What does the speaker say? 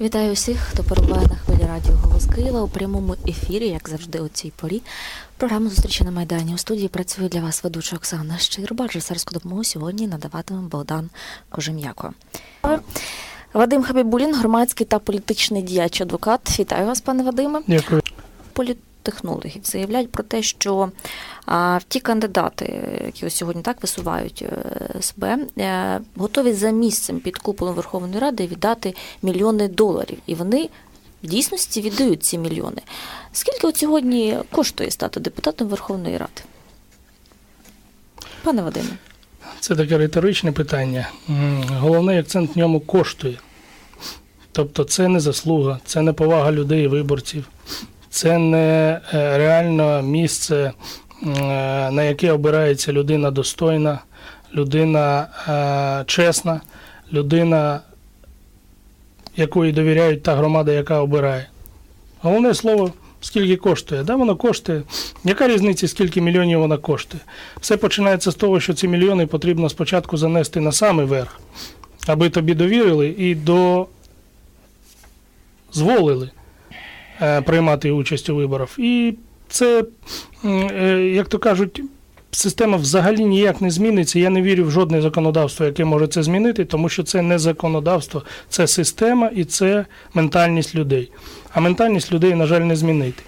Вітаю всіх, хто перебуває на хвилі радіо Голос Києва у прямому ефірі, як завжди, у цій порі. Програма зустрічі на Майдані. У студії працює для вас ведуча Оксана Щирба. Режисерську допомогу сьогодні надаватиме Богдан Кожем'яко. Вадим Хабібулін, громадський та політичний діяч адвокат. Вітаю вас, пане Вадиме. Дякую. Політтехнологи заявляють про те, що ті кандидати, які ось сьогодні так висувають е, себе, е, готові за місцем під куполом Верховної Ради віддати мільйони доларів. І вони в дійсності віддають ці мільйони. Скільки от сьогодні коштує стати депутатом Верховної Ради? Пане Вадиме. Це таке риторичне питання. Головний акцент в ньому коштує. Тобто це не заслуга, це не повага людей виборців, це не е, реально місце, е, на яке обирається людина достойна, людина е, чесна, людина, якої довіряють та громада, яка обирає. Головне слово, скільки коштує. Да, воно коштує. Яка різниця, скільки мільйонів вона коштує? Все починається з того, що ці мільйони потрібно спочатку занести на самий верх, аби тобі довірили і дозволили приймати участь у виборах. І це, е, як то кажуть, система взагалі ніяк не зміниться. Я не вірю в жодне законодавство, яке може це змінити, тому що це не законодавство, це система і це ментальність людей. А ментальність людей, на жаль, не змінити.